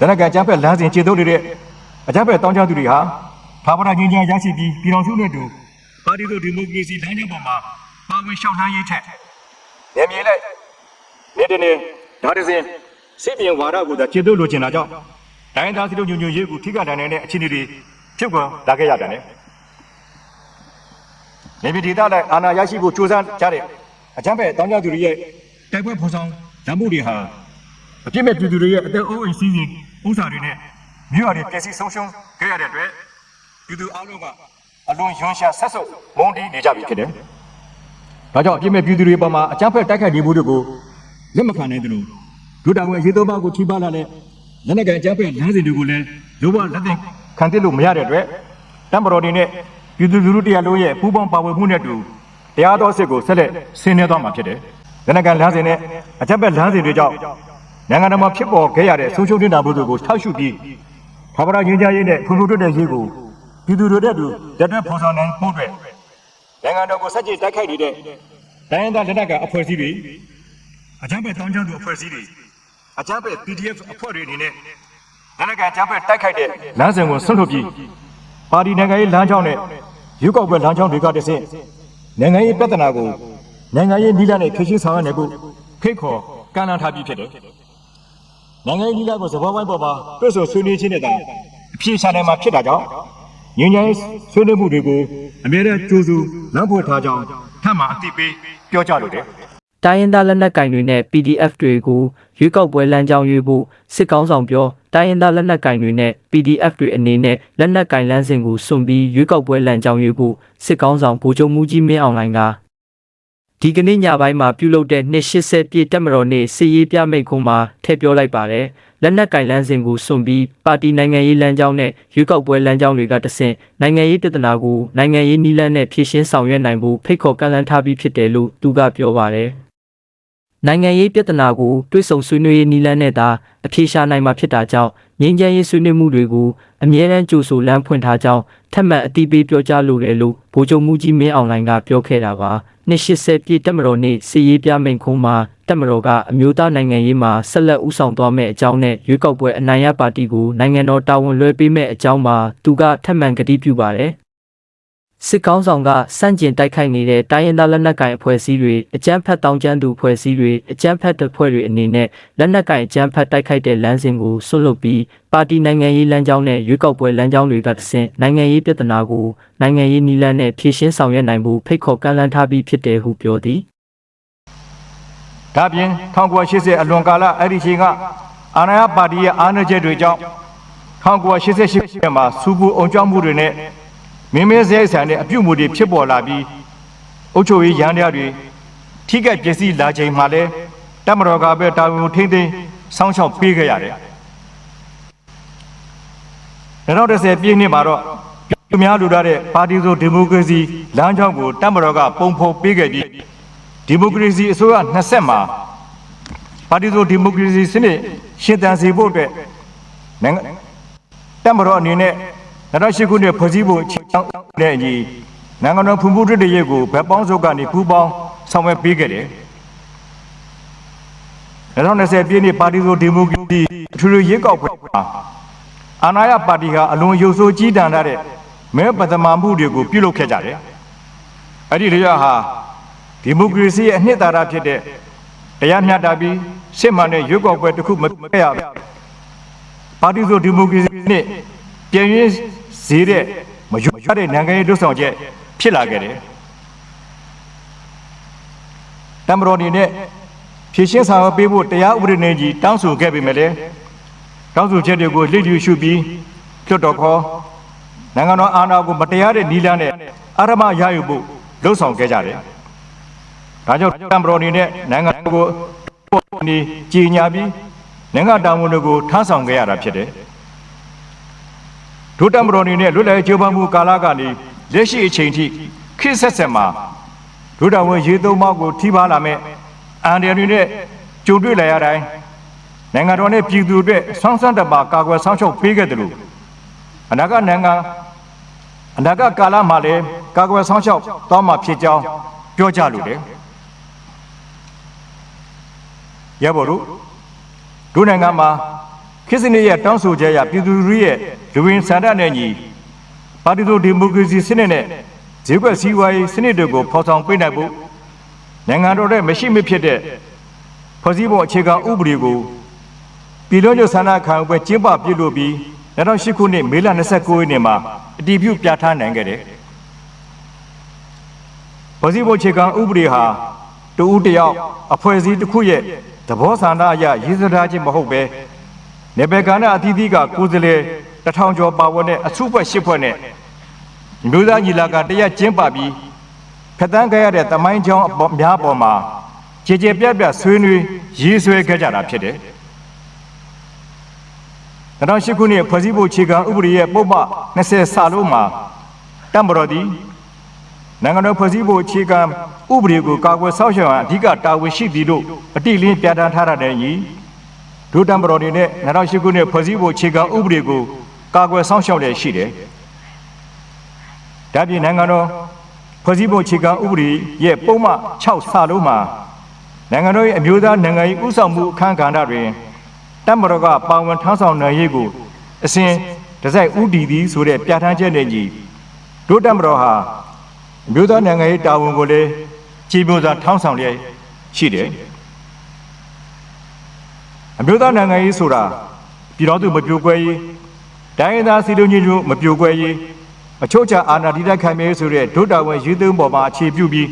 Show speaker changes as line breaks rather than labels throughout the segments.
ဒနကန်ကျမ်းဖက်လမ်းစဉ်ခြေသုံးနေတဲ့အကျမ်းဖက်တောင်းကြသူတွေဟာဖာဝရငင်းချမ်းရရှိပြီးပြည်တော်စုနဲ့တူပါတီတို့ဒီမိုကရေစီလမ်းကြောင်းပေါ်မှာပါဝင်ရှောက်နှမ်းရေးထက်နေမြေလိုက်နေတနေဒါတစဉ်စစ်ပြင်ဝါဒကိုသာခြေသုံးလိုချင်တာကြောင့်တိုင်းသားစီတို့ညွညွရေးကိုထိခိုက်နိုင်တဲ့အခြေအနေတွေဖြစ်ပေါ်လာခဲ့ရတယ်နေပြည်ဒေသလိုက်အာဏာရရှိဖို့ကြိုးစားကြတဲ့အကြမ်းဖက်တောင်းကြသူတွေရဲ့တိုက်ပွဲဖော်ဆောင်ဓာတ်မှုတွေဟာအပြစ်မဲ့ပြည်သူတွေရဲ့အသက်အိုးအိမ်စီးစိမ် ဥစ္စာတွေနဲ့မြို့ရည်ပျက်စီးဆုံးရှုံးခဲ့ရတဲ့အတွက်ပြည်သူအလုံးကအလွန်ရွံ့ရှာဆက်ဆုပ်မုန်းတီးနေကြပြီဖြစ်တယ်။ဒါကြောင့်အပြစ်မဲ့ပြည်သူတွေပေါ်မှာအကြမ်းဖက်တိုက်ခိုက်နေမှုတွေကိုလက်မခံနိုင်သလိုဒုတာဝန်ရေးသုံးပါးကိုထိပါလာတဲ့လက်နက်ကန်အကြမ်းဖက်လမ်းစဉ်တွေကိုလည်းလိုဘလက်သင့်ခံသိလို့မရတဲ့အတွက်တမတော်တွေနဲ့ပြည်သူလူထုတရားလုံးရဲ့ပူးပေါင်းပါဝင်မှုနဲ့တူတရားတော်စစ်ကိုဆက်လက်ဆင်းနေသွားမှာဖြစ်တယ်။လက်နက်ကန်လမ်းစဉ်နဲ့အကြမ်းဖက်လမ်းစဉ်တွေကြောင့် နိုင်ငံတော်မှာဖြစ်ပေါ်ခဲ့ရတဲ့ဆုံးရှုံးနေတာမှုတွေကိုထောက်ရှုပြီးဘာဝရရင်းချရေးနဲ့ဖူဖူတွတ်တဲ့ရေးကိုပြည်သူတွေတဲ့တူတက်တက်ဖော်ဆောင်နိုင်ဖို့အတွက်နိုင်ငံတော်ကိုစက်ကြည့်တိုက်ခိုက်နေတဲ့တိုင်းရင်းသားလက်နက်ကန်အဖွဲ့အစည်းတွေအကြမ်းဖက်တောင်းချမ်းသူအဖွဲ့အစည်းတွေအကြမ်းဖက် PDF အဖွဲ့တွေအနေနဲ့လက်နက်ကန်အကြမ်းဖက်တိုက်ခိုက်တဲ့လမ်းစဉ်ကိုဆွန့်လွတ်ပြီးပါတီနိုင်ငံရေးလမ်းကြောင်းနဲ့ရွေးကောက်ပွဲလမ်းကြောင်းတွေကတဆင့်နိုင်ငံရေးပြဿနာကိုနိုင်ငံရေးနည်းလမ်းနဲ့ဖြေရှင်းဆောင်ရွက်နိုင်ဖို့ဖိတ်ခေါ်ကမ်းလှမ်းထားပြီးဖြစ်တယ်။ နိုင်ငံရေးနည်းလမ်းကိုသဘောဝိုင်းပေါ်မှာတွတ်ဆိုဆွေးနွေးခြင်းနဲ့သာအပြည့်ရှာနိုင်မှာဖြစ်တာကြောင့်ငြိမ်းချမ်းရေးဆွေးနွေးမှုတွေကိုအမြဲတမ်းကြိုးစုလမ်းဖွင့်ထားကြောင်းထပ်မံအသိပေးပြောကြားလိုတယ်။
တိုင်းရင်းသားလက်နက်ကင်တွေနဲ့ PDF တွေကိုရွေးကောက်ပွဲလမ်းကြောင်းရွေးဖို့စစ်ကောင်းဆောင်ပြောတိုင်းရင်းသားလက်နက်ကင်တွေနဲ့ PDF တွေအနေနဲ့လက်နက်ကင်လမ်းစဉ်ကိုစွန့်ပြီးရွေးကောက်ပွဲလမ်းကြောင်းရွေးဖို့စစ်ကောင်းဆောင်ဗိုလ်ချုပ်မူကြီးမင်းအောင်လှိုင်က ဒီကနေ့ညပိုင်းမှာပြုလုပ်တဲ့280ပြည့်တက်မတော်နေ့စစ်ရေးပြမိန့်ခွန်းမှာထည့်ပြောလိုက်ပါတယ်လက်နက်ကင်လမ်းစဉ်ကိုစွန့်ပြီးပါတီနိုင်ငံရေးလမ်းကြောင်းနဲ့ရွေးကောက်ပွဲလမ်းကြောင်းတွေကတဆင့်နိုင်ငံရေးတည်တနာကိုနိုင်ငံရေးနည်းလမ်းနဲ့ဖြည့်ရှင်းဆောင်ရွက်နိုင်ဖို့ဖိတ်ခေါ်ကမ်းလှမ်းထားပြီးဖြစ်တယ်လို့သူကပြောပါတယ် နိုင်ငံရေးပြဿနာကိုတွစ်ဆုံဆွေးနွေးရေးနည်းလမ်းနဲ့သာအဖြေရှာနိုင်မှာဖြစ်တာကြောင့်ငြိမ်းချမ်းရေးဆွေးနွေးမှုတွေကိုအမြဲတမ်းကြိုဆိုလမ်းဖွင့်ထားကြောင်းထပ်မံအတိပေးပြောကြားလိုတယ်လို့ဗိုလ်ချုပ်မှုကြီးမင်းအောင်လှိုင်ကပြောခဲ့တာပါ280ပြည့်တက်မတော်နေ့စီရေးပြမိန့်ခွန်းမှာတက်မတော်ကအမျိုးသားနိုင်ငံရေးမှာဆက်လက်ဦးဆောင်သွားမယ့်အကြောင်းနဲ့ရွေးကောက်ပွဲအနိုင်ရပါတီကိုနိုင်ငံတော်တာဝန်လွှဲပေးမယ့်အကြောင်းမှာသူကထပ်မံကတိပြုပါတယ် စစ်ကောင်းဆောင်ကစန့်ကျင်တိုက်ခိုက်နေတဲ့တိုင်းရင်းသားလက်နက်ကိုင်အဖွဲ့အစည်းတွေအကြမ်းဖက်တောင်းကျမ်းသူအဖွဲ့အစည်းတွေအကြမ်းဖက်တပ်ဖွဲ့တွေအနေနဲ့လက်နက်ကိုင်အကြမ်းဖက်တိုက်ခိုက်တဲ့လမ်းစဉ်ကိုဆွတ်လွတ်ပြီးပါတီနိုင်ငံရေးလမ်းကြောင်းနဲ့ရွေးကောက်ပွဲလမ်းကြောင်းတွေကတဆင့်နိုင်ငံရေးပြဿနာကိုနိုင်ငံရေးနည်းလမ်းနဲ့ဖြေရှင်းဆောင်ရွက်နိုင်ဖို့ဖိတ်ခေါ်ကမ်းလှမ်းထားပြီးဖြစ်တယ်ဟုပြောသည်
ဒါပြင်1980အလွန်ကာလအဲ့ဒီချိန်ကအာဏာရပါတီရဲ့အားနည်းချက်တွေကြောင့်1988မှာစူပူအောင်ကြောင်းမှုတွေနဲ့ မင်းမင်းစရိုက်ဆန်တဲ့အပြုတ်မှုတွေဖြစ်ပေါ်လာပြီးအုပ်ချုပ်ရေးရန်တရားတွေထိခိုက်ပျက်စီးလာချိန်မှာလဲတမတော်ကပဲတာဝန်ကိုထိမ့်သိမ်းစောင့်ရှောက်ပေးခဲ့ရတယ်2010ပြည့်နှစ်မှာတော့ပြည်များလူထားတဲ့ပါတီဆိုဒီမိုကရေစီလမ်းကြောင်းကိုတမတော်ကပုံဖော်ပေးခဲ့ပြီးဒီမိုကရေစီအစိုးရ20မှာပါတီဆိုဒီမိုကရေစီစနစ်ရှင်သန်စေဖို့အတွက်နိုင်ငံတက်မတော်အနေနဲ့ 2008ခုနှစ်ဖွဲ့စည်းပုံအခြေခံတဲ့အညီနိုင်ငံတော်ဖွံ့ဖြိုးတိုးတက်ရေးကိုဗက်ပေါင်းစုကနေပူးပေါင်းဆောင်ရွက်ပေးခဲ့တယ်2020ပြည့်နှစ်ပါတီဆိုဒီမိုကရေစီအထွေထွေရွေးကောက်ပွဲမှာအာဏာရပါတီဟာအလွန်ရုပ်ဆိုးကြီးတန်တဲ့မဲပထမမှုတွေကိုပြုလုပ်ခဲ့ကြတယ်အဲ့ဒီတရားဟာဒီမိုကရေစီရဲ့အနှစ်သာရဖြစ်တဲ့တရားမျှတပြီးစစ်မှန်တဲ့ရွေးကောက်ပွဲတစ်ခုမခဲ့ရဘူးပါတီဆိုဒီမိုကရေစီနဲ့ပြည်ရင်း စေတဲ့မရွရတဲ့နိုင်ငံရေးလွတ်ဆောင်ချက်ဖြစ်လာခဲ့တယ်တမတော်နေနဲ့ဖြည့်ရှင်းဆောင်ရွက်ပေးဖို့တရားဥပဒေနဲ့ကြီးတောင်းဆိုခဲ့ပေမဲ့လည်းတောင်းဆိုချက်တွေကိုလှည့်လည်ရှုပြီးလွတ်တော်ခေါ်နိုင်ငံတော်အာဏာကိုမတရားတဲ့နီလန်းနဲ့အာရမရယူဖို့လှုံ့ဆော်ခဲ့ကြတယ်ဒါကြောင့်တံပရော်နေနဲ့နိုင်ငံကိုနေကြည်ညာပြီးနိုင်ငံတာဝန်တွေကိုထမ်းဆောင်ခဲ့ရတာဖြစ်တယ် ဒုတံပရော်နေနဲ့လွတ်လပ်ရေးကြိုးပမ်းမှုကာလကနေလက်ရှိအချိန်ထိခေတ်ဆက်ဆက်မှာဒုတဝန်ရေသုံးပါးကိုထိပါလာမဲ့အန်ဒီရီနဲ့ကြုံတွေ့လာရတိုင်းနိုင်ငံတော်နဲ့ပြည်သူအတွက်ဆောင်းဆန်းတပါကာကွယ်ဆောင်ရှောက်ပေးခဲ့တယ်လို့အနာဂတ်နိုင်ငံအနာဂတ်ကာလမှာလည်းကာကွယ်ဆောင်ရှောက်သွားမှာဖြစ်ကြောင်းပြောကြလိုတယ်ရပါတို့ဒုနိုင်ငံမှာခေတ်စနစ်ရဲ့တောင်းဆိုချက်အရပြည်သူလူထုရဲ့ လူဝင်ဆန္ဒနဲ့ညီပါတီတို့ဒီမိုကရေစီစနစ်နဲ့ဈေးကွက်စည်းဝါးရေးစနစ်တွေကိုဖော်ဆောင်ပေးနိုင်ဖို့နိုင်ငံတော်ရဲ့မရှိမဖြစ်တဲ့ဖွဲ့စည်းပုံအခြေခံဥပဒေကိုပြည်လုံးကျွဆန္ဒခံယူပွဲကျင်းပပြုလုပ်ပြီး2008ခုနှစ်မေလ29ရက်နေ့မှာအတည်ပြုပြဋ္ဌာန်းနိုင်ခဲ့တယ်။ဖွဲ့စည်းပုံအခြေခံဥပဒေဟာတဦးတစ်ယောက်အဖွဲ့အစည်းတစ်ခုရဲ့သဘောဆန္ဒအရရေးဆွဲထားခြင်းမဟုတ်ပဲနေပယ်ကဏ္ဍအသီးသီးကကိုယ်စားလှယ် တစ်ထောင်ကျော်ပါဝင်တဲ့အစုဖွဲ့ရှစ်ဖွဲ့နဲ့မျိုးသားညီလာခံတရက်ကျင်းပပြီးဖက်တန်းခဲ့ရတဲ့တမိုင်းချောင်းအပေါ်များပေါ်မှာကြည်ကြည်ပြတ်ပြတ်ဆွေးနွေးရေးဆွဲခဲ့ကြတာဖြစ်တယ်။2008ခုနှစ်ဖွဲ့စည်းပုံအခြေခံဥပဒေရဲ့ပုံမှန်20စာလုံးမှာတမ္ပတော်သည်နိုင်ငံတော်ဖွဲ့စည်းပုံအခြေခံဥပဒေကိုကာကွယ်ဆောက်ရှောက်ရန်အဓိကတာဝန်ရှိသည်လို့အတိအလင်းပြဋ္ဌာန်းထားတဲ့ညီဒုတမ္ပတော်တွေနဲ့2008ခုနှစ်ဖွဲ့စည်းပုံအခြေခံဥပဒေကို ကာကွယ်ဆောက်ရှောက်လျက်ရှိတယ်။ဒါပြင်နိုင်ငံတော်ဖွဲ့စည်းပုံအခြေခံဥပဒေရဲ့ပုံမှန်6စာလုံးမှာနိုင်ငံတော်ရဲ့အမျိုးသားနိုင်ငံရေးဥဆောင်မှုအခမ်းကဏ္ဍတွင်တမ္ပတော်ကပါဝင်ထမ်းဆောင်နိုင်ရေးကိုအစဉ်တစိုက်ဥတီသည်ဆိုတဲ့ပြဋ္ဌာန်းချက်နဲ့ညီဒုတမ္ပတော်ဟာအမျိုးသားနိုင်ငံရေးတာဝန်ကိုလည်းခြေပြုံးစွာထောင်းဆောင်လျက်ရှိတယ်အမျိုးသားနိုင်ငံရေးဆိုတာပြည်တော်သူမပြိုကွဲရေး တိုင်းရင်းသားစီလုံးချင်းတို့မပြိုကွဲရေးအချို့ချအာဏာတည်တတ်ခံမြဲဆိုတဲ့ဒုတာဝန်ရည်သွင်းပေါ်မှာအခြေပြုပြီး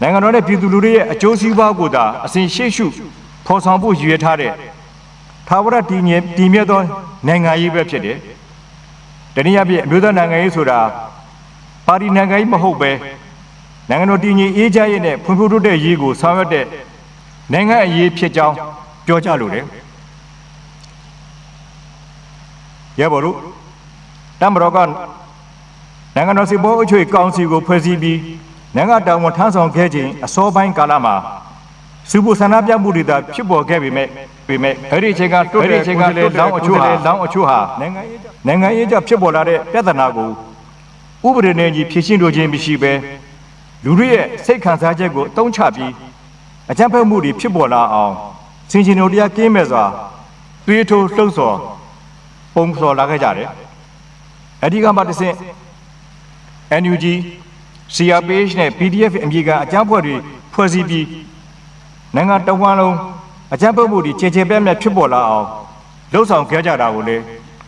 နိုင်ငံတော်နဲ့ပြည်သူလူထုရဲ့အကျိုးစီးပွားကိုသာအစဉ်ရှေ့ရှုဖော်ဆောင်ဖို့ရည်ရွယ်ထားတဲ့သာဝရတည်မြဲတည်မြဲသောနိုင်ငံရေးပဲဖြစ်တယ်။တနည်းအားဖြင့်အမျိုးသားနိုင်ငံရေးဆိုတာပါတီနိုင်ငံရေးမဟုတ်ပဲနိုင်ငံတော်တည်ငြိမ်အေးချမ်းရေးနဲ့ဖွံ့ဖြိုးတိုးတက်ရေးကိုဆောင်ရွက်တဲ့နိုင်ငံအရေးဖြစ်ကြောင်းပြောကြလိုတယ်။ ရဲဘော်တို့တမ္မတော်ကနိုင်ငံတော်စီပေါ်အချွေကောင်စီကိုဖွဲ့စည်းပြီးနိုင်ငံတော်ဝန်ထမ်းဆောင်ခဲ့ခြင်းအစောပိုင်းကာလမှာစုဖို့ဆန္ဒပြမှုတွေသာဖြစ်ပေါ်ခဲ့ပေမဲ့ပေမဲ့အဲ့ဒီအချိန်ကတွတ်တဲ့အချိန်ကလည်းလောင်းအချို့ဟာလောင်းအချို့ဟာနိုင်ငံရေးနိုင်ငံရေးကြောင့်ဖြစ်ပေါ်လာတဲ့ပြဿနာကိုဥပဒေနဲ့ကြီးဖြေရှင်းလိုခြင်းမရှိဘဲလူတွေရဲ့စိတ်ခံစားချက်ကိုအတုံးချပြီးအကြမ်းဖက်မှုတွေဖြစ်ပေါ်လာအောင်စင်ချင်တို့တရားကင်းမဲ့စွာသွေးထိုးလှုပ်ဆော် ပုံဆော်လာခဲ့ကြတယ်အဲ့ဒီကမှတစ်ဆင့် NUG CRPH နဲ့ PDF အမြေကအကြမ်းဖွဲ့တွေဖွဲ့စည်းပြီးနိုင်ငံတော်ဝန်လုံးအကြမ်းဖက်မှုတွေခြေခြေပြက်ပြက်ဖြစ်ပေါ်လာအောင်လှုံ့ဆော်ခဲ့ကြတာကိုလည်း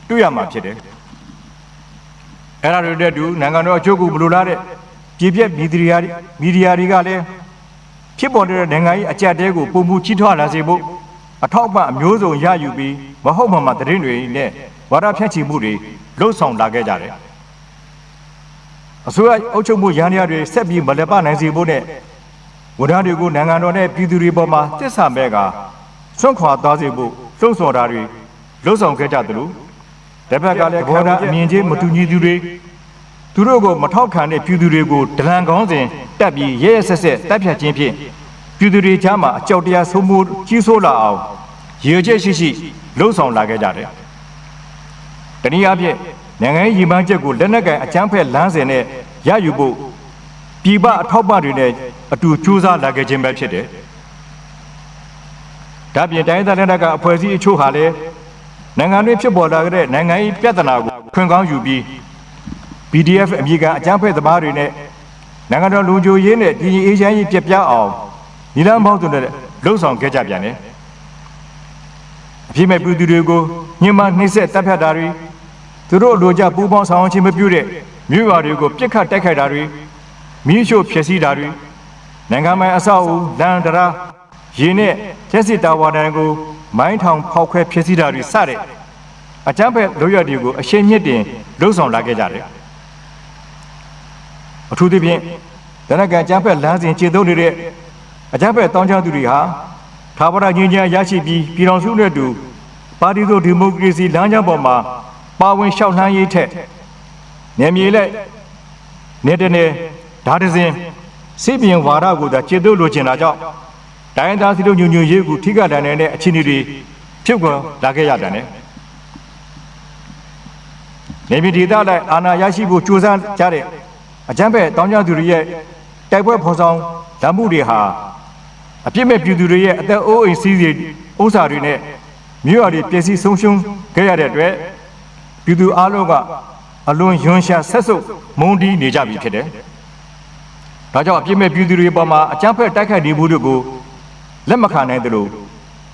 တွေ့ရမှာဖြစ်တယ်။အဲ့ဒါတွေတဲ့တူနိုင်ငံတော်အကျိုးကိုမလိုလားတဲ့ပြည်ပြက်မီဒီယာတွေမီဒီယာတွေကလည်းဖြစ်ပေါ်တဲ့နိုင်ငံရေးအကြက်တဲကိုပုံမှုကြီးထွားလာစေဖို့အထောက်အပံ့အမျိုးစုံရယူပြီးမဟုတ်မှန်မှသတင်းတွေနဲ့ ဝါဒဖြန့်ချီမှုတွေလှုံ့ဆော်လာခဲ့ကြတယ်။အစိုးရအုပ်ချုပ်မှုရန်ရတွေဆက်ပြီးမလက်ပနိုင်စေဖို့နဲ့ဝန်ထမ်းတွေကိုနိုင်ငံတော်နဲ့ပြည်သူတွေပေါ်မှာတစ္ဆာမဲ့ကစွန့်ခွာသွားစေဖို့လှုံ့ဆော်တာတွေလှုံ့ဆော်ခဲ့ကြသလိုတစ်ဖက်ကလည်းဘောဓာအမြင်ချင်းမတူညီသူတွေသူတို့ကိုမထောက်ခံတဲ့ပြည်သူတွေကိုဒလန်ကောင်းစဉ်တက်ပြီးရဲရဲဆက်ဆက်တပ်ဖြတ်ခြင်းဖြင့်ပြည်သူတွေကြားမှာအကြောက်တရားဆိုးမှုကြီးဆိုးလာအောင်ရည်ချက်ရှိရှိလှုံ့ဆော်လာခဲ့ကြတယ် တနည်းအားဖြင့်နိုင်ငံရေးရည်မှန်းချက်ကိုလက်နက်ကင်အကြမ်းဖက်လမ်းစဉ်နဲ့ရယူဖို့ပြည်ပအထောက်ပံ့တွေနဲ့အတူကြိုးစားလာခဲ့ခြင်းပဲဖြစ်တယ်။ဒါပြင်တိုင်းသားလက်နက်ကအဖွဲ့အစည်းအချို့ဟာလည်းနိုင်ငံတွင်းဖြစ်ပေါ်လာတဲ့နိုင်ငံရေးပြဿနာကိုခွင့်ကောင်းယူပြီး PDF အမြေခံအကြမ်းဖက်သမားတွေနဲ့နိုင်ငံတော်လူကြိုရေးနဲ့ပြည်ကြီးအေးချမ်းရေးပြပြအောင်ညီလန်းပေါင်းစုံနဲ့လှုံ့ဆော်ခဲ့ကြပြန်တယ်။အပြစ်မဲ့ပြည်သူတွေကိုညှဉ်းပန်းနှိပ်စက်တပ်ဖြတ်တာတွေ သူတို့အလိုကျပူးပေါင်းဆောင်ခြင်းမပြုတဲ့မြို့ရွာတွေကိုပြစ်ခတ်တိုက်ခိုက်တာတွေမိရှို့ဖျက်ဆီးတာတွေနိုင်ငံပိုင်အဆောက်အဦလမ်းတရားရေနဲ့ကျက်စစ်တာဝါဒန်ကိုမိုင်းထောင်ဖောက်ခွဲဖျက်ဆီးတာတွေစတဲ့အကြမ်းဖက်လုပ်ရတွေကိုအရှိန်မြင့်တင်လှုံ့ဆော်လာခဲ့ကြတယ်အထူးသဖြင့်ဒနကန်အကြမ်းဖက်လမ်းစဉ်ခြေသုံးနေတဲ့အကြမ်းဖက်တောင်းချသူတွေဟာသာဝရငင်းချမ်းရရှိပြီးပြည်တော်စုနဲ့တူပါတီသို့ဒီမိုကရေစီလမ်းကြောင်းပေါ်မှာ ပါဝင်လျှောက်လှမ်းရေးထက်နေမြေလက်နေတနေဒါတစဉ်စိတ်ပြင်ဝါဒကိုသာကျေသွလိုချင်တာကြောင့်တိုင်းသားစီတို့ညွညွရေးကိုထိကတန်တဲ့အခြေအနေတွေဖြစ်ပေါ်လာခဲ့ရတယ်နဲ့နေပြည်ဒေသလိုက်အာဏာရရှိဖို့ကြိုးစားကြတဲ့အကြမ်းဖက်တောင်းကြသူတွေရဲ့တိုက်ပွဲဖော်ဆောင်ဓာမှုတွေဟာအပြစ်မဲ့ပြည်သူတွေရဲ့အသက်အိုးအိမ်စီးစိမ်ဥစ္စာတွေနဲ့မြို့ရွာတွေပျက်စီးဆုံးရှုံးခဲ့ရတဲ့အတွက် ပြည်သူအလုံးကအလွန်ယွန်းရှာဆက်ဆုပ်မုန်းတီးနေကြပြီဖြစ်တယ်။ဒါကြောင့်အပြစ်မဲ့ပြည်သူတွေပေါ်မှာအကြမ်းဖက်တိုက်ခိုက်နေမှုတို့ကိုလက်မခံနိုင်သလို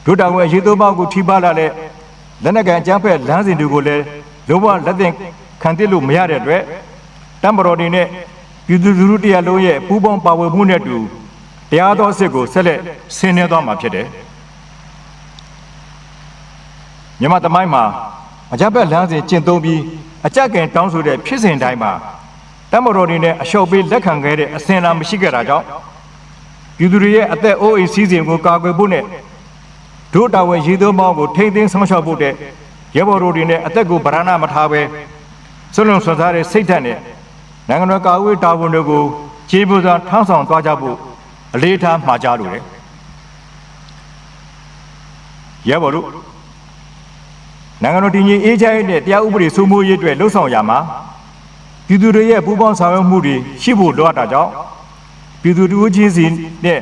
ဒုတာဝန်ရေသုံးပါးကိုထိပါလာတဲ့လက်နက်ကန်အကြမ်းဖက်လမ်းစဉ်တွေကိုလည်းလုံးဝလက်သင့်ခံသိလို့မရတဲ့အတွက်တမ်ဘရော်ဒီနဲ့ပြည်သူလူထုတရားလုံးရဲ့ပူးပေါင်းပါဝင်မှုနဲ့အတူတရားတော်အစ်စ်ကိုဆက်လက်ဆင်းနွှဲသွားမှာဖြစ်တယ်။မြန်မာသမိုင်းမှာ အကြမ်းဖက်လမ်းစဉ်ကျင့်သုံးပြီးအကြက်ကင်တောင်းဆိုတဲ့ဖြစ်စဉ်တိုင်းမှာတမ်ဘရော်ဒီနဲ့အလျှော့ပေးလက်ခံခဲ့တဲ့အစဉ်အလာမရှိခဲ့တာကြောင့်ပြည်သူတွေရဲ့အသက်အိုးအိမ်စီးစိမ်ကိုကာကွယ်ဖို့နဲ့ဒုတာဝန်ရည်သွမ်းပေါင်းကိုထိမ့်သိမ်းဆောင်ရှောက်ဖို့တဲ့ရဲဘော်တို့တွေနဲ့အသက်ကိုဗရဏမထားပဲဆွလွန်ဆွစားတဲ့စိတ်ဓာတ်နဲ့နိုင်ငံတော်ကာကွယ်တာဝန်တွေကိုခြေပူစွာထမ်းဆောင်သွားကြဖို့အလေးထားမှာကြားလိုတယ်ရဲဘော်တို့ နိုင်ငံတော်တည်ငြိမ်အေးချမ်းရေးနဲ့တရားဥပဒေစိုးမိုးရေးအတွက်လှုံ့ဆော်ရမှာပြည်သူတွေရဲ့ပူးပေါင်းဆောင်ရွက်မှုတွေရှိဖို့လိုအပ်တာကြောင့်ပြည်သူတို့ချင်းစီနဲ့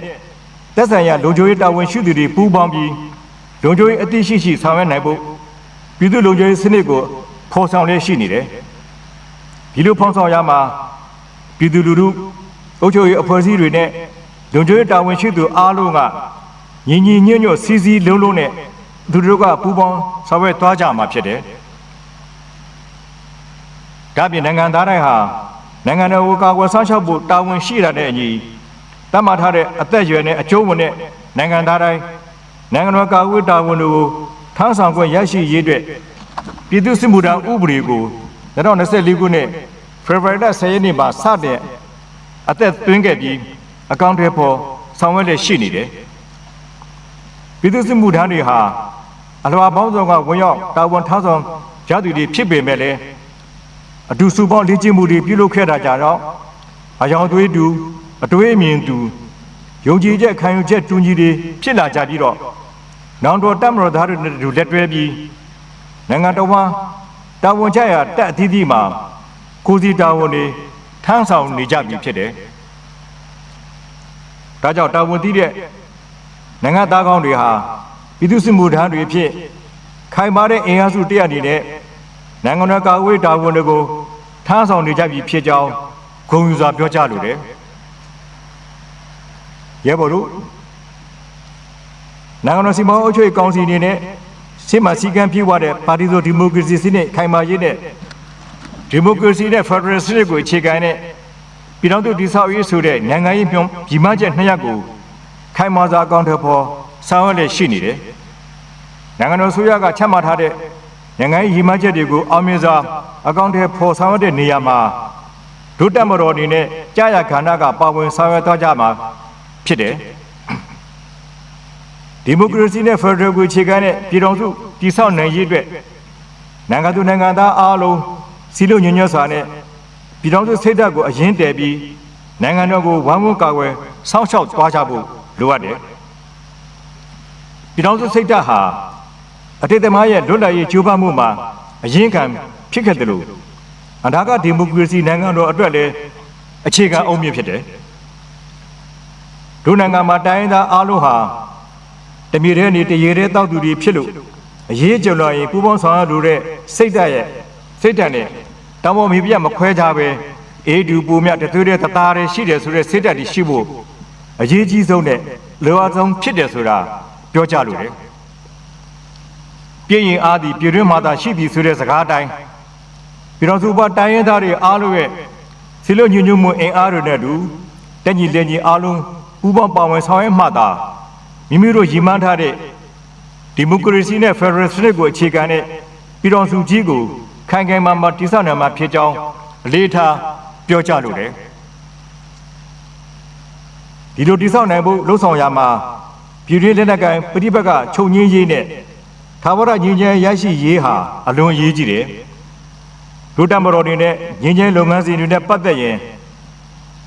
သက်ဆိုင်ရာလုံခြုံရေးတာဝန်ရှိသူတွေပူးပေါင်းပြီးလုံခြုံရေးအသိရှိရှိဆောင်ရွက်နိုင်ဖို့ပြည်သူလုံခြုံရေးစနစ်ကိုဖော်ဆောင်လျက်ရှိနေတယ်ဒီလိုဖော်ဆောင်ရမှာပြည်သူလူထုအုပ်ချုပ်ရေးအဖွဲ့အစည်းတွေနဲ့လုံခြုံရေးတာဝန်ရှိသူအားလုံးကညီညီညွတ်ညွတ်စီစီလုံးလုံးနဲ့ သူတို့ကပူးပေါင်းဆောင်ရွက်သွားကြမှာဖြစ်တယ်။ဒါပြင်နိုင်ငံသားတိုင်းဟာနိုင်ငံတော်ကိုကာကွယ်ဆောင်ရှောက်ဖို့တာဝန်ရှိတာတဲ့အညီတတ်မှတ်ထားတဲ့အသက်အရွယ်နဲ့အကျိုးဝင်တဲ့နိုင်ငံသားတိုင်းနိုင်ငံတော်ကာကွယ်တာဝန်တွေကိုထမ်းဆောင်ခွင့်ရရှိရေးအတွက်ပြည်သူ့စစ်မှုထမ်းဥပဒေကို2024ခုနှစ်ဖေဖော်ဝါရီလ10ရက်နေ့မှာစတဲ့အသက်သွင်းခဲ့ပြီးအကောင့်တွေပေါ်ဆောင်ရွက်လက်ရှိနေတယ်။ပြည်သူ့စစ်မှုထမ်းတွေဟာ အလွာပေါင်းစုံကဝင်ရောက်တာဝန်ထမ်းဆောင်ရသူတွေဖြစ်ပေမဲ့လည်းအတူစုပေါင်းလေ့ကျင့်မှုတွေပြုလုပ်ခဲ့တာကြတော့အယောင်သွေးတူအတွေးအမြင်တူယုံကြည်ချက်ခံယူချက်တူညီတွေဖြစ်လာကြပြီးတော့နောင်တော်တပ်မတော်သားတွေနဲ့အတူလက်တွဲပြီးနိုင်ငံတော်မှာတာဝန်ကျရာတက်အသီးသီးမှာကိုစီတာဝန်တွေထမ်းဆောင်နေကြပြီဖြစ်တယ်။ဒါကြောင့်တာဝန်တည်တဲ့နိုင်ငံသားကောင်းတွေဟာ ပြည်သူ့စစ်မှုထမ်းတွေဖြစ်ခိုင်မာတဲ့အင်အားစုတရအနေနဲ့နိုင်ငံတော်ကာကွယ်တာဝန်တွေကိုထမ်းဆောင်နေကြပြီဖြစ်ကြောင်းဂုဏ်ယူစွာပြောကြားလိုတယ်။ရဲဘော်တို့နိုင်ငံတော်စီမံအုပ်ချုပ်ရေးကောင်စီအနေနဲ့ရှေ့မှာစည်းကမ်းပြည့်ဝတဲ့ပါတီစုံဒီမိုကရေစီစနစ်ခိုင်မာရေးနဲ့ဒီမိုကရေစီနဲ့ဖက်ဒရယ်စနစ်ကိုအခြေခံတဲ့ပြည်ထောင်စုတည်ဆောက်ရေးဆိုတဲ့နိုင်ငံရေးပြုံညီမချက်နှစ်ရပ်ကိုခိုင်မာစွာအကောင့်ထဲပေါ်ဆောင်ရွက်လက်ရှိနေတယ်။ နိုင်ငံတော်ဆိုရကချမှတ်ထားတဲ့နိုင်ငံရေးညီမချက်တွေကိုအောင်မြင်စွာအကောင့်ထဲပေါ်ဆောင်ရွက်တဲ့နေရာမှာဒုတက်မတော်အနေနဲ့ကြာရခန္ဓာကပါဝင်ဆောင်ရွက်သွားကြမှာဖြစ်တယ်။ဒီမိုကရေစီနဲ့ဖက်ဒရယ်ကိုအခြေခံတဲ့ပြည်တော်စုတည်ဆောက်နိုင်ရေးအတွက်နိုင်ငံသူနိုင်ငံသားအားလုံးစီလို့ညညွတ်စွာနဲ့ပြည်တော်စုစိတ်ဓာတ်ကိုအရင်တည်ပြီးနိုင်ငံတော်ကိုဝမ်းဝန်းကာကွယ်စောင့်ရှောက်သွားကြဖို့လိုအပ်တယ်။ပြည်တော်စုစိတ်ဓာတ်ဟာ အတိတ်သမားရဲ့လွတ်လပ်ရေးကြိုးပမ်းမှုမှာအရင်ခံဖြစ်ခဲ့တယ်လို့အနာဂတ်ဒီမိုကရေစီနိုင်ငံတော်အတွက်လည်းအခြေခံအုံမြင့်ဖြစ်တယ်။ဒုနိုင်ငံမှာတိုင်းရင်းသားအားလုံးဟာတမြေတဲ့နေတရေတဲ့တောက်သူတွေဖြစ်လို့အရေးကြုံလာရင်ပူပေါင်းဆောင်ရလို့တဲ့စိတ်ဓာတ်ရဲ့စိတ်ဓာတ်နဲ့တောင်ပေါ်မြေပြတ်မခွဲကြပဲအေးတူပူမြတသွေးတဲ့တသားတွေရှိတယ်ဆိုတဲ့စိတ်ဓာတ်တွေရှိဖို့အရေးကြီးဆုံးနဲ့လောအပ်ဆုံးဖြစ်တယ်ဆိုတာပြောကြလို့တယ် ပြည့်ရင်အားသည်ပြည်တွင်းမှာသာရှိသည်ဆိုတဲ့စကားအတိုင်းပြည်တော်စုဘတိုင်းရင်းသားတွေအားလုံးရဲ့စီလို့ညညမှုအင်အားတွေနဲ့တူတက်ညီလက်ညီအားလုံးပူပေါင်းပါဝင်ဆောင်ရွက်မှသာမိမိတို့ရည်မှန်းထားတဲ့ဒီမိုကရေစီနဲ့ဖက်ဒရယ်စနစ်ကိုအခြေခံတဲ့ပြည်တော်စုကြီးကိုခိုင်ခိုင်မာမာတည်ဆောက်နိုင်မှာဖြစ်ကြောင်းအလေးထားပြောကြားလိုတယ်ဒီလိုတည်ဆောက်နိုင်ဖို့လှုံ့ဆော်ရမှာပြည်တွင်းလက်နက်ကိုင်ပဋိပက္ခချုပ်ငြင်းရေးနဲ့ သာဝရငြိမ်းချမ်းရရှိရေးဟာအလွန်အရေးကြီးတယ်ဒုတမတော်တွေနဲ့ငြိမ်းချမ်းလုပ်ငန်းစဉ်တွေနဲ့ပတ်သက်ရင်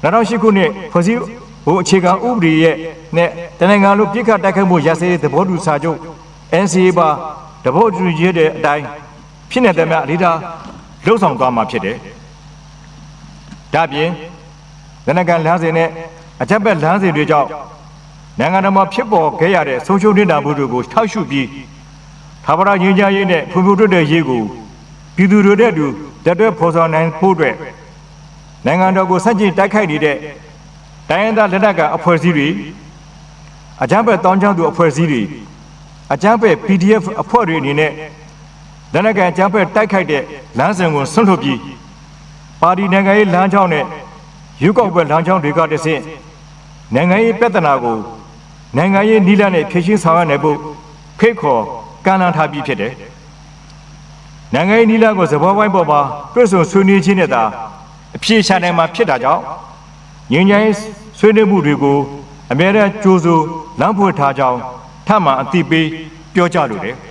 2008ခုနှစ်ဖွဲ့စည်းဟိုအခြေခံဥပဒေရဲ့နဲ့တနင်္ဂနွေလိုပြစ်ခတ်တိုက်ခိုက်မှုရစရေးသဘောတူစာချုပ် NCA ပါသဘောတူရတဲ့အတိုင်းဖြစ်နေတဲ့မြအလေးထားလှုပ်ဆောင်သွားမှာဖြစ်တယ်။ဒါပြင်လက်နက်ကန်လမ်းစဉ်နဲ့အချက်ဘက်လမ်းစဉ်တွေကြောင့်နိုင်ငံတော်မှာဖြစ်ပေါ်ခဲ့ရတဲ့ဆုံးရှုံးနေတာမှုတွေကိုထောက်ရှုပြီး ထာဝရငြိမ်းချမ်းရေးနဲ့ဖွံ့ဖြိုးတိုးတက်ရေးကိုပြည်သူတွေနဲ့အတူလက်တွဲဖော်ဆောင်နိုင်ဖို့အတွက်နိုင်ငံတော်ကိုစန့်ကျင်တိုက်ခိုက်နေတဲ့တိုင်းရင်းသားလက်နက်ကိုင်အဖွဲ့အစည်းတွေအကြမ်းဖက်တောင်းချောင်းသူအဖွဲ့အစည်းတွေအကြမ်းဖက် PDF အဖွဲ့တွေအနေနဲ့လက်နက်ကိုင်အကြမ်းဖက်တိုက်ခိုက်တဲ့လမ်းစဉ်ကိုဆွန့်လွတ်ပြီးပါတီနိုင်ငံရေးလမ်းကြောင်းနဲ့ရွေးကောက်ပွဲလမ်းကြောင်းတွေကတဆင့်နိုင်ငံရေးပြဿနာကိုနိုင်ငံရေးနည်းလမ်းနဲ့ဖြေရှင်းဆောင်ရွက်နိုင်ဖို့ဖိတ်ခေါ် ကမ်းလှမ်းထားပြီးဖြစ်တယ်။နိုင်ငံရေးနည်းလမ်းကိုသဘောပိုင်းပေါ်မှာတွဲဆုံဆွေးနွေးခြင်းနဲ့သာအပြေရှာနိုင်မှာဖြစ်တာကြောင့်ငြိမ်းချမ်းရေးဆွေးနွေးမှုတွေကိုအမြဲတမ်းကြိုးစိုးလမ်းဖွင့်ထားကြောင်းထပ်မံအသိပေးပြောကြားလိုတယ်။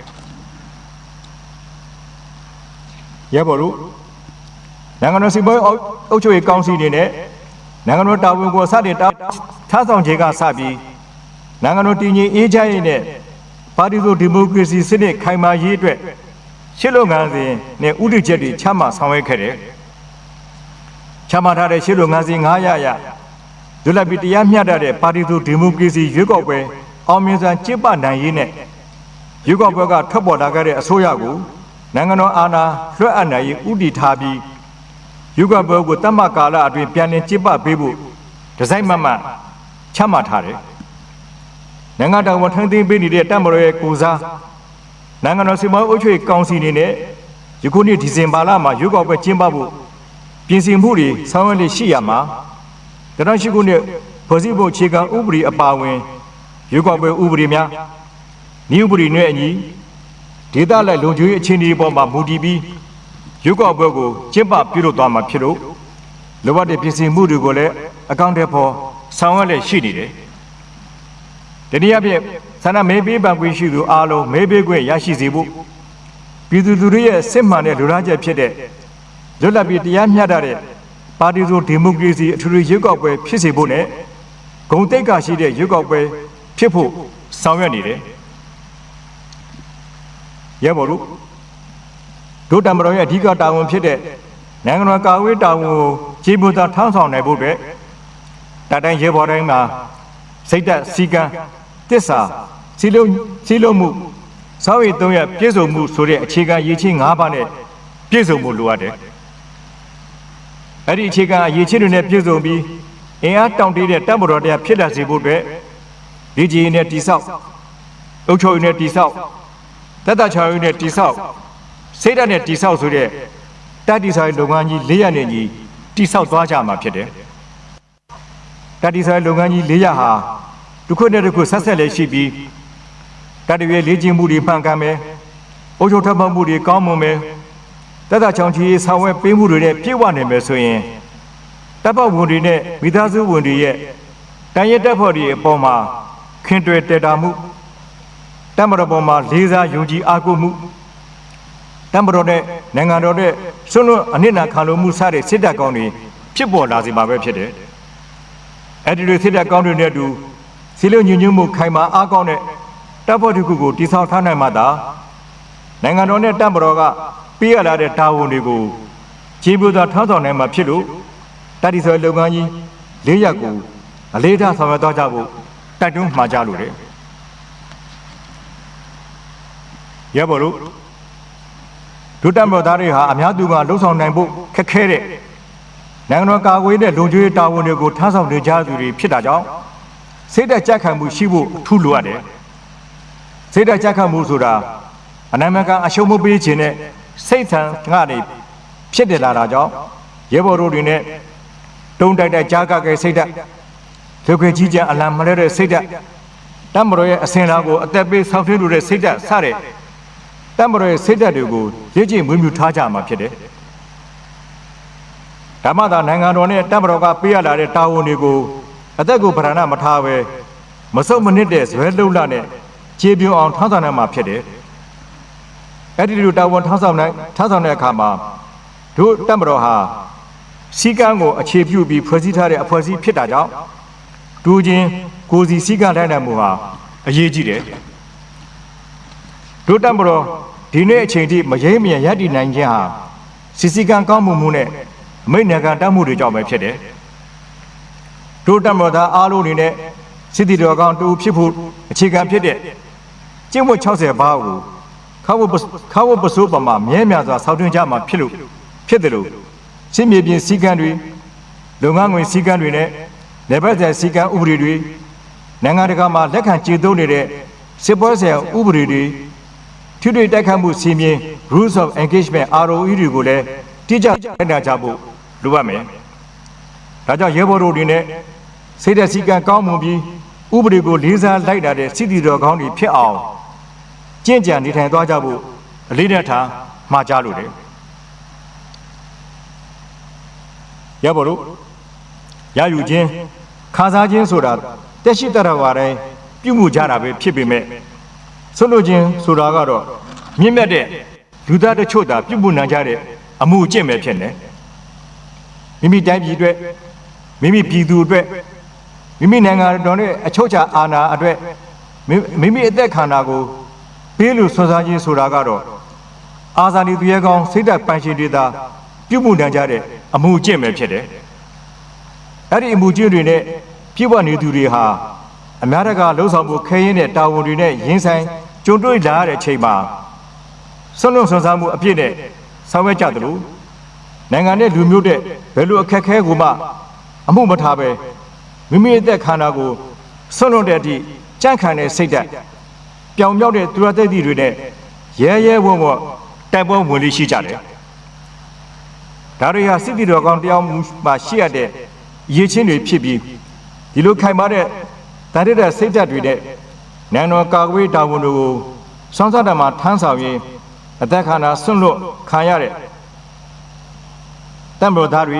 ရဲဘော်တို့နိုင်ငံတော်စီမံအုပ်အုပ်ချုပ်ရေးကောင်စီအနေနဲ့နိုင်ငံတော်တာဝန်ကိုစတင်တာထားဆောင်ခြင်းကစပြီးနိုင်ငံတော်တည်ငြိမ်အေးချမ်းရေးနဲ့ ပါတီစုဒီမိုကရေစီစနစ်ခိုင်မာရေးအတွက်ရှစ်လုပ်ငန်းစဉ်နဲ့ဥတီချက်တွေချမှတ်ဆောင်ရွက်ခဲ့တယ်။ချမှတ်ထားတဲ့ရှစ်လုပ်ငန်းစဉ်900ရဒုလပီတရားမျှတတဲ့ပါတီစုဒီမိုကရေစီရွေးကောက်ပွဲအောင်မြင်စွာကျင်းပနိုင်ရေးနဲ့ရွေးကောက်ပွဲကထွက်ပေါ်လာခဲ့တဲ့အစိုးရကိုနိုင်ငံတော်အာဏာလွှဲအပ်နိုင်ရေးဥတီထားပြီးရွေးကောက်ပွဲကိုတတ်မှတ်ကာလအတွင်းပြန်လည်ကျင်းပပေးဖို့ဒီဇိုင်းမတ်မတ်ချမှတ်ထားတယ်။ နိုင်ငံတော်ဝန်ထမ်းသိမ်းပေးနေတဲ့တပ်မတော်ရဲ့ကိုစားနိုင်ငံတော်စီမံအုပ်ချုပ်ရေးကောင်စီအနေနဲ့ယခုနှစ်ဒီဇင်ဘာလမှာရွေးကောက်ပွဲကျင်းပဖို့ပြင်ဆင်မှုတွေဆောင်ရွက်လျက်ရှိရမှာတရရှိခုနှစ်ဖွဲ့စည်းပုံအခြေခံဥပဒေအပါအဝင်ရွေးကောက်ပွဲဥပဒေများဤဥပဒေနဲ့အညီဒေသလိုက်လုံခြုံရေးအခြေအနေပေါ်မှာမူတည်ပြီးရွေးကောက်ပွဲကိုကျင်းပပြုလုပ်သွားမှာဖြစ်လို့လိုအပ်တဲ့ပြင်ဆင်မှုတွေကိုလည်းအကောင့်ထဲပေါ်ဆောင်ရွက်လျက်ရှိနေတယ်။ တနည်းအားဖြင့်ဆန္ဒမဲပေးပန်ခွင့်ရှိသူအားလုံးမဲပေးခွင့်ရရှိစေဖို့ပြည်သူလူထုရဲ့စစ်မှန်တဲ့လူလားချက်ဖြစ်တဲ့လွတ်လပ်ပြီးတရားမျှတတဲ့ပါတီစုဒီမိုကရေစီအထူးရွေးကောက်ပွဲဖြစ်စေဖို့နဲ့ဂုံတိတ်ကရှိတဲ့ရွေးကောက်ပွဲဖြစ်ဖို့ဆောင်ရွက်နေတယ်။ရဲဘော်တို့ဒုတမတော်ရဲ့အဓိကတာဝန်ဖြစ်တဲ့နိုင်ငံတော်ကာဝေးတာဝန်ကိုခြေပူသာထောင်းဆောင်နိုင်ဖို့အတွက်တတိုင်းရဲဘော်တိုင်းမှာစိတ်သက်စီကံ တစ္ဆာစီလုံးစီလုံးမှုစောင့်ရည်သုံးရပြည့်စုံမှုဆိုတဲ့အခြေခံရည်ချင်း၅ပါးနဲ့ပြည့်စုံမှုလိုအပ်တယ်။အဲ့ဒီအခြေခံအရေးချင်းတွေနဲ့ပြည့်စုံပြီးအင်အားတောင့်တတဲ့တပ်မတော်တရားဖြစ်လာစေဖို့အတွက်ဒီကြီးနဲ့တိဆောက်အုပ်ချုပ်ရေးနဲ့တိဆောက်တက်တာချောင်းရေးနဲ့တိဆောက်စိတ်ဓာတ်နဲ့တိဆောက်ဆိုတဲ့တတိဆိုင်လုပ်ငန်းကြီး၄ရပ်နဲ့ကြီးတိဆောက်သွားကြမှာဖြစ်တယ်။တတိဆိုင်လုပ်ငန်းကြီး၄ရပ်ဟာ တစ်ခုနဲ့တစ်ခုဆက်ဆက်လေးရှိပြီးတတရွေလေးကျင်းမှုတွေမှန်ကန်မယ်။အုပ်ချုပ်ထပ်မှတ်မှုတွေကောင်းမွန်မယ်။တက်တာချောင်းကြီးဆောင်ရွက်ပေးမှုတွေနဲ့ပြည့်ဝနိုင်မယ်ဆိုရင်တပ်ပေါဝင်တွေနဲ့မိသားစုဝင်တွေရဲ့တန်ရတက်ဖို့တွေအပေါ်မှာခင်တွယ်တည်တာမှုတမတော်ပေါ်မှာလေးစားယုံကြည်အားကိုးမှုတမတော်နဲ့နိုင်ငံတော်နဲ့ဆွလွတ်အနစ်နာခံလို့မှုစတဲ့စစ်တပ်ကောင်းတွေဖြစ်ပေါ်လာစေမှာပဲဖြစ်တယ်။အဲဒီလိုစစ်တပ်ကောင်းတွေနဲ့အတူ စီလုံးညွညွမှုခိုင်မာအားကောင်းတဲ့တပ်ဖွဲ့တစ်ခုကိုတိဆောက်ထားနိုင်မှသာနိုင်ငံတော်နဲ့တပ်မတော်ကပေးရလာတဲ့တာဝန်တွေကိုခြေပူသာထောက်ဆောင်နိုင်မှာဖြစ်လို့တတိဆွဲလုပ်ငန်းကြီး၄ရပ်ကိုအလေးထားဆောင်ရွက်သွားကြဖို့တိုက်တွန်းမှာကြလို့တယ်။ရပါလို့ဒုတက်မတော်သားတွေဟာအများသူကလှုံ့ဆော်နိုင်ဖို့ခက်ခဲတဲ့နိုင်ငံတော်ကာကွယ်တဲ့လုံခြုံရေးတာဝန်တွေကိုထမ်းဆောင်နေကြသူတွေဖြစ်တာကြောင့် စိတ်သက်ကြက်ခံမှုရှိဖို့အထူးလိုအပ်တယ်။စိတ်သက်ကြက်ခံမှုဆိုတာအနာမကအရှုံးမပေးခြင်းနဲ့စိတ်ဆန်ကနေဖြစ်တယ်လာတာကြောင့်ရဲဘော်တို့တွေနဲ့တုံးတိုက်တိုက်ကြားကကဲစိတ်သက်ဒုက္ခကြီးကြအလံမလဲတဲ့စိတ်သက်တမတော်ရဲ့အစင်လာကိုအသက်ပေးဆောက်ထင်းလို့တဲ့စိတ်သက်စတဲ့တမတော်ရဲ့စိတ်သက်တွေကိုရည်ကြည်မွေးမြူထားကြမှာဖြစ်တယ်ဓမ္မသာနိုင်ငံတော်နဲ့တမတော်ကပေးရလာတဲ့တာဝန်တွေကို အသက်ကိုဗရဏမထားပဲမစုံမနစ်တဲ့ဇွဲလုံးလနဲ့ခြေပြုံအောင်ထောင်းဆောင်နိုင်မှာဖြစ်တယ်အဲ့ဒီလိုတာဝန်ထောင်းဆောင်နိုင်ထောင်းဆောင်တဲ့အခါမှာတို့တမတော်ဟာစီကံကိုအခြေပြုပြီးဖွဲ့စည်းထားတဲ့အဖွဲ့အစည်းဖြစ်တာကြောင့်ဒူချင်းကိုစီစီကံတိုင်းနိုင်မှုဟာအရေးကြီးတယ်တို့တမတော်ဒီနေ့အချိန်ထိမရိမ့်မြန်ရည်တည်နိုင်ခြင်းဟာစီစီကံကောင်းမှုမှုနဲ့အမိတ်နယ်ကတတ်မှုတွေကြောင့်ပဲဖြစ်တယ် တို့တမတော်သားအားလုံးအနေနဲ့စစ်တီတော်ကောင်တူဖြစ်ဖို့အခြေခံဖြစ်တဲ့ကျင့်ဝတ်60ပါးကိုခါဝပခါဝပစိုးပမာမြဲမြံစွာဆောက်တွင်းကြမှာဖြစ်လို့ဖြစ်တယ်လို့ရှင်းမြေပြင်စည်းကမ်းတွေလုပ်ငန်းဝင်စည်းကမ်းတွေနဲ့နေဘက်ဆိုင်စည်းကမ်းဥပဒေတွေနိုင်ငံတကာမှာလက်ခံကျေသုံးနေတဲ့စစ်ပွဲဆိုင်ဥပဒေတွေထိတွေ့တိုက်ခတ်မှုစီမင်း rules of engagement ROE တွေကိုလည်းတိကျလက်ခံကြဖို့လိုအပ်မယ်။ဒါကြောင့်ရဲဘော်တို့တွေနဲ့ စိတ်သက်စည်းကမ်းကောင်းမွန်ပြီးဥပဒေကိုလေးစားလိုက်တာတဲ့စစ်တီတော်ကောင်းတွေဖြစ်အောင်ကျင့်ကြံနေထိုင်သွားကြဖို့အလေးနဲ့ထားမှာကြားလို့တယ်ရပါလို့ရယူခြင်းခါစားခြင်းဆိုတာတက်ရှိတရဝါတိုင်းပြုမှုကြတာပဲဖြစ်ပေမဲ့ဆွလို့ခြင်းဆိုတာကတော့မြင့်မြတ်တဲ့လူသားတချို့သာပြုမှုနိုင်ကြတဲ့အမှုအကျင့်ပဲဖြစ်နေမိမိတိုင်းပြည်အတွက်မိမိပြည်သူအတွက် မိမိနိုင်ငံတော်နဲ့အချုပ်အခြာအာဏာအတွက်မိမိမိအသက်ခန္ဓာကိုပေးလို့ဆွစားခြင်းဆိုတာကတော့အာဇာနည်သူရဲကောင်းစိတ်ဓာတ်ပိုင်ရှင်တွေသာပြုမှုနိုင်ကြတဲ့အမှုအကျင့်ပဲဖြစ်တယ်။အဲ့ဒီအမှုအကျင့်တွေနဲ့ပြည့်ဝနေသူတွေဟာအများတကာလှုပ်ဆောင်မှုခဲရင်တဲ့တာဝန်တွေနဲ့ရင်ဆိုင်ကြုံတွေ့လာရတဲ့အချိန်မှာဆွလွန်ဆွစားမှုအပြည့်နဲ့ဆောင်ရွက်ကြသလိုနိုင်ငံနဲ့လူမျိုးတဲ့ဘယ်လိုအခက်အခဲကိုမှအမှုမထားပဲ မိမိအသက်ခန္ဓာကိုဆွလွန်တဲ့အထိကြန့်ခံတဲ့စိတ်ဓာတ်ပြောင်မြောက်တဲ့သူရသက်တိတွေနဲ့ရဲရဲဝံ့ဝံ့တိုက်ပွဲဝင်လေးရှိကြတယ်။ဒါတွေဟာစစ်တီတော်ကောင်းတယောက်မှရှိရတဲ့ရည်ချင်းတွေဖြစ်ပြီးဒီလိုခိုင်မာတဲ့တရတဲ့စိတ်ဓာတ်တွေနဲ့နိုင်ငံတော်ကာကွယ်တာဝန်တွေကိုစောင့်စပ်တမှာထမ်းဆောင်ရင်းအသက်ခန္ဓာဆွန့်လွတ်ခံရတဲ့တံပေါ်သားတွေ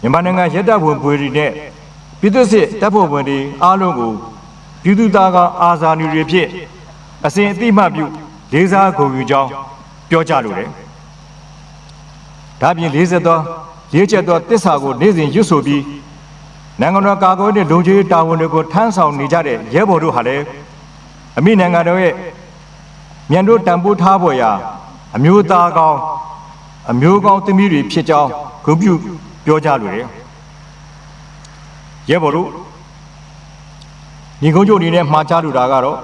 မြန်မာနိုင်ငံရဲတပ်ဖွဲ့ဖွဲ့တွေနဲ့ ပြည်သူ့စစ်တပ်ဖွဲ့ဝင်တွေအားလုံးကိုပြည်သူသားကအာဇာနည်တွေဖြစ်အစဉ်အတိမပြုလေးစားဂုဏ်ယူကြောင်းပြောကြလိုတယ်။ဒါပြင်လေးဆက်သောရေးချက်သောတစ္ဆာကိုနေ့စဉ်ရွတ်ဆိုပြီးနိုင်ငံတော်ကာကွယ်တဲ့လုံခြုံရေးတာဝန်တွေကိုထမ်းဆောင်နေကြတဲ့ရဲဘော်တို့ဟာလည်းအမိနိုင်ငံတော်ရဲ့မြန်တို့တန်ဖိုးထားပေါ်ရာအမျိုးသားကောင်းအမျိုးကောင်းသမီးတွေဖြစ်ကြောင်းဂုဏ်ပြုပြောကြလိုတယ်။ ရဲဘော်တို့ညီကုန်းချုပ်အနေနဲ့မှားချလိုတာကတော့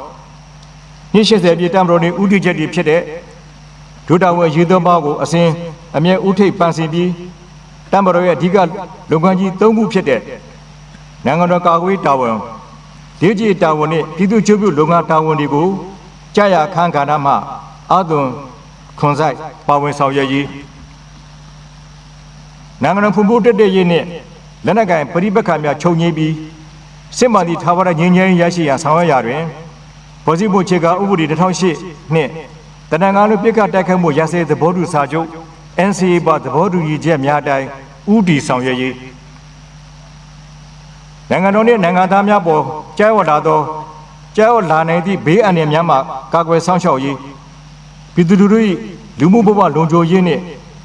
နှစ်80ပြည့်တမ်ဘရိုနေဥတီချက်တွေဖြစ်တဲ့ဒုတာဝန်ရေသွန်းပေါကိုအစဉ်အမြဲဥထိပ်ပန်းစင်ပြီးတမ်ဘရိုရဲ့အဓိကလုပ်ငန်းကြီး၃ခုဖြစ်တဲ့နိုင်ငံတော်ကာကွယ်တာဝန်ဒေသကြီးတာဝန်နဲ့ပြည်သူ့ချုပ်ပြုလုပ်ငန်းတာဝန်တွေကိုကြာရခန်းကဏ္ဍမှအာသွန်ခွန်ဆိုင်ပါဝင်ဆောင်ရွက်ရေးနိုင်ငံတော်ဖွံ့ဖြိုးတက်တဲ့ရေးနဲ့ လက်နက်ကိုင်ပရိပက္ခများချုပ်ငြိမ်းပြီးစစ်မှန်သည့်သာဝရငြိမ်းချမ်းရေးရရှိရန်ဆောင်ရွက်ရာတွင်ပေါ်စီမှုခြေကဥပဒေ2008နှစ်တနင်္ဂနွေပြစ်ခတ်တိုက်ခိုက်မှုရစဲသဘောတူစာချုပ် NCA ပါသဘောတူညီချက်များအတိုင်းဥတီဆောင်ရွက်ရေးနိုင်ငံတော်နှင့်နိုင်ငံသားများပေါ်ကျဲဝတ်လာသောကျဲဝတ်လာနိုင်သည့်ဘေးအန္တရာယ်များမှကာကွယ်ဆောင်ရှောက်ရေးပြည်သူလူထု၏လူမှုဘဝလုံခြုံရေးနှင့်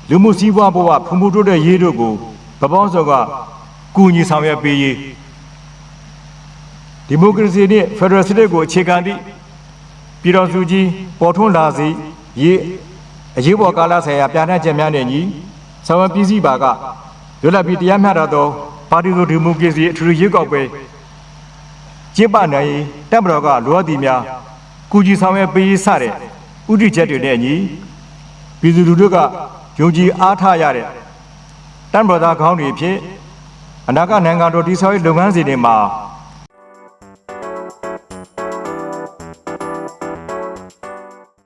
လူမှုစည်းဝါးဘဝဖွံ့ဖြိုးတိုးတက်ရေးတို့ကိုပပောင်းစောက ကူညီဆောင်ရွက်ပေးရေးဒီမိုကရေစီနှင့်ဖက်ဒရယ်စနစ်ကိုအခြေခံသည့်ပြည်တော်စုကြီးပေါ်ထွန်းလာစေရေးအရေးပေါ်ကာလဆိုင်ရာပြဋ္ဌာန်းချက်များနဲ့ညီဆောင်ရွက်ပြည်စည်းပါကလွတ်လပ်ပြီးတရားမျှတသောပါတီစုဒီမိုကရေစီအထူးရွေးကောက်ပွဲကျင်းပနိုင်ရေးတပ်မတော်ကလိုအပ်သည့်များကူညီဆောင်ရွက်ပေးစတဲ့ဥတီချက်တွေနဲ့ညီပြည်သူလူထုကယုံကြည်အားထားရတဲ့တပ်မတော်သားခေါင်းတွေဖြစ် အနာဂတ်နိုင်ငံတော်တည်ဆောက်ရေးလုပ်ငန်းစဉ်တွေမှာ